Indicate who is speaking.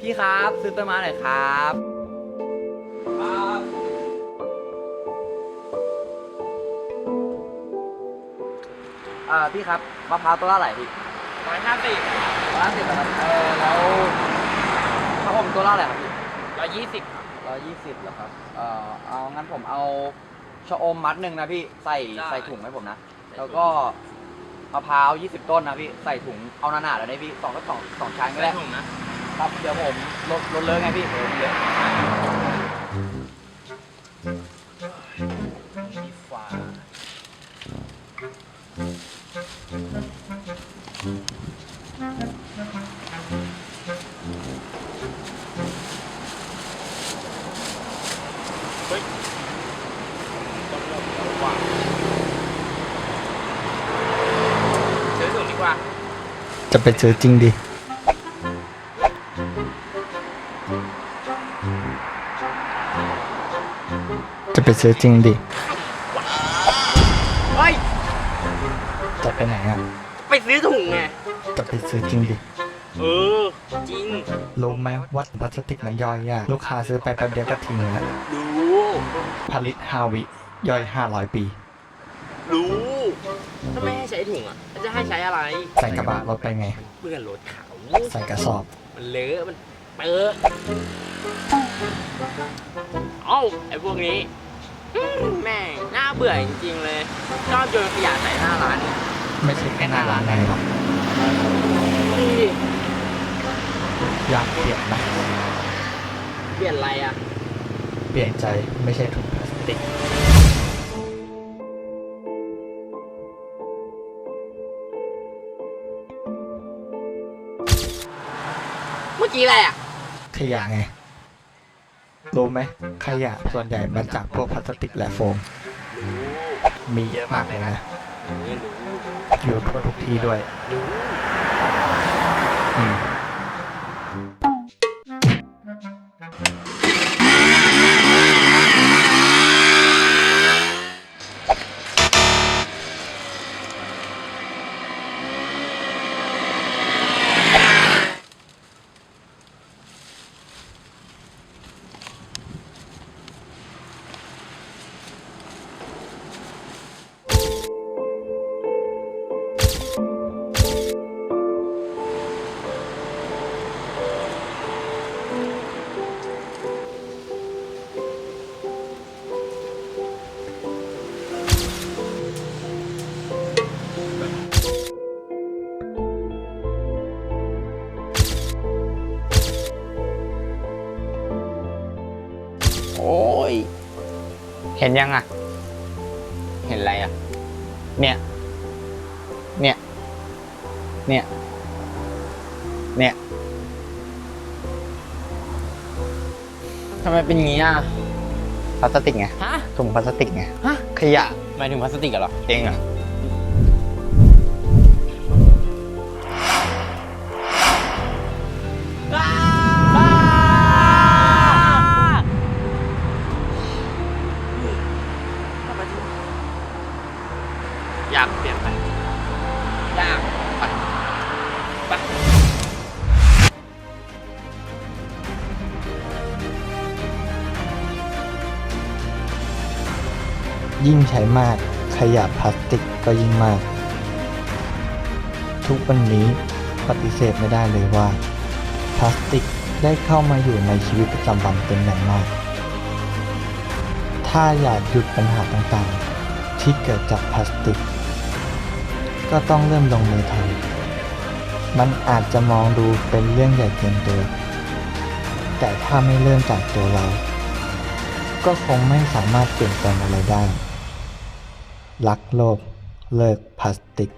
Speaker 1: พี่ครับซื้อต้นไม้หน่อยครับครับอ่าพี่ครับมะพร้าวตัวละเท่าไหร่พี่
Speaker 2: ร้อยห้าสิบ
Speaker 1: ร้อยห้าสิบครับเออแล้วข้าวผมตัวละเท่าไหร่ครับพี่
Speaker 2: ร้อยยี่สิบ
Speaker 1: ร้อยยี่สิบเหรอครับเออเอางั้นผมเอาชะอมมัดหนึ่งนะพี่ใส่ใส่ถุงให้ผมนะ แล้วก็มะพร้าวยี่สิบต้นนะพี่ ใส่ถุง เอาหนาๆแล้วได้พี่สองก็สองสองชั้นก็
Speaker 2: ใส่
Speaker 1: ได้
Speaker 2: ถุงนะ
Speaker 1: ครับ เดี๋ยวผมลดลดเลยไงพี่เดี๋ยวเยอะ
Speaker 2: มีฟ้าเฮ้ยต้องลดกว่าซื้อถุงดีกว่า
Speaker 3: จะไปซื้อจริงดิ จะไปซื้อจริงดิ
Speaker 2: เฮ้ย
Speaker 3: จะไปไหนอะ
Speaker 2: ไปซื้อถุงไง
Speaker 3: จะไปซื้อจริงดิ
Speaker 2: เออ จริง
Speaker 3: รู้ไหมว่าพลาสติกมันย่อยยากลูกค้าซื้อไปแป๊บเดียวก็ทิ้งแล้ว
Speaker 2: รู้
Speaker 3: ผลิตฮาวิย่อย500ปี
Speaker 2: รู้ถ้าไม่ให้ใช้ถุงอะแล้วจะให้ใช้อะไร
Speaker 3: ใส่กระบะรถไปไง
Speaker 2: เพื่อนรถเขา
Speaker 3: ใส่กระสอบ
Speaker 2: มันเลอะมัน เปื้อะเอ้าไอ้พวกนี้อืมแม่งน่าเบื่อจริงๆเลยชอบโยนขยะใส่หน้าร้าน
Speaker 3: ไม่ใช่แค่หน้าร้านไหนหรอก
Speaker 2: นี่
Speaker 3: อยากเปลี่ยนไหม
Speaker 2: เปลี่ยนอะไรอะ
Speaker 3: เปลี่ยนใจไม่ใช่ถุงพลาสติก
Speaker 2: เมื่อกี้อะไรอะ
Speaker 3: ขยะไง รู้ไหมขยะส่วนใหญ่มาจากพวกพลาสติกและโฟม มีเยอะมากเลยนะ อยู่ทั่วทุกที่ด้วย อืม เห็นยังอะ
Speaker 2: เห็นอะไรอะ
Speaker 3: เนี่ย เนี่ย เนี่ย เนี่ย
Speaker 2: ทำไมเป็นงี้อะ
Speaker 3: พลาสติกไง
Speaker 2: ฮะ
Speaker 3: ถุงพลาสติกไง
Speaker 2: ฮะ
Speaker 3: ขยะ
Speaker 2: หมายถึงพลาสติกเหรอ
Speaker 3: เองอะ ยิ่งใช้มากขยะพลาสติกก็ยิ่งมาก ทุกวันนี้ปฏิเสธไม่ได้เลยว่า พลาสติกได้เข้ามาอยู่ในชีวิตประจำวันเป็นอย่างมาก ถ้าอยากหยุดปัญหาต่างๆ ที่เกิดจากพลาสติก ก็ต้องเริ่มลงมือทำมันอาจจะมองดูเป็นเรื่องใหญ่เกินตัว แต่ถ้าไม่เริ่มจากตัวเรา ก็คงไม่สามารถเปลี่ยนแปลงอะไรได้ รักโลก เลิกพลาสติก